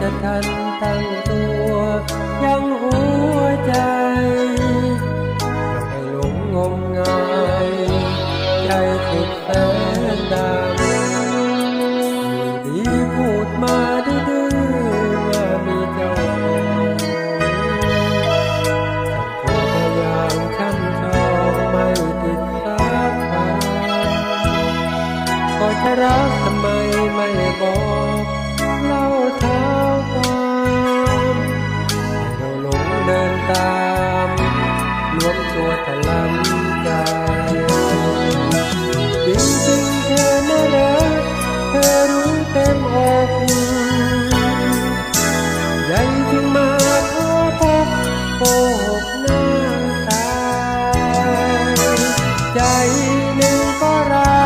จะทันตั้งตัวยังหัวใจให้หลงงมงายใจถูกแฟนดำอยู่ดีพูดมาดื้อว่ามีเจ้าพยายามช้ำชองไม่ติดสักคำก็จะรักทำไมไม่บอก เล่าเท้าความให้เราหลงเดินตามล้วมตัวตะลันใจจริงจริงเธอน่รักเธอรู้เต็มอกใหญ่ถึงมาพอพบโกหกน้ำตาใจหนึ่งก็รั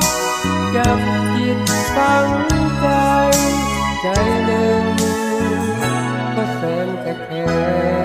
กจับจิตฟัง ใจหนึ่งก็แสนจะแค้นเธ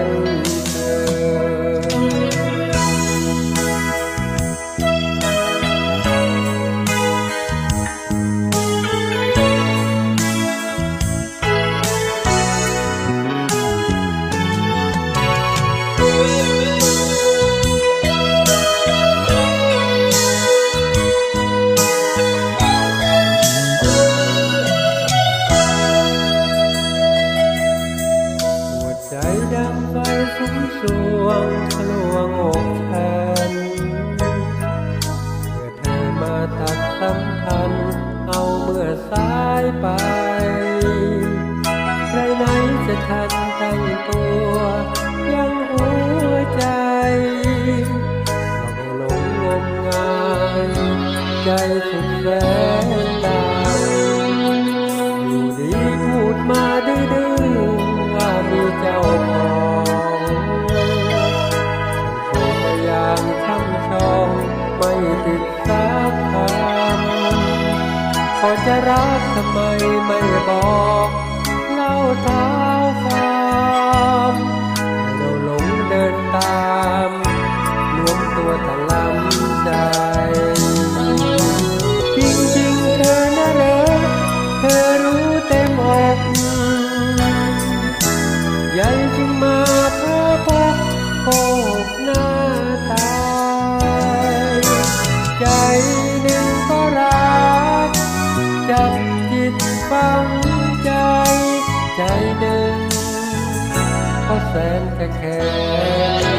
ฟุ้งสวงทะลวงอกฉันเมื่อเธอมาตัดสัมพันธ์เอาเมื่อสายไปใครไหนจะทันตั้งตัว ยังหัวใจหลงหลงงมงายใจสุดำพอจะรักทำไมไม่บอกเล่าเท้าฟ้า ฝังใจ ใจเดิมเพราะแสนแค่แค่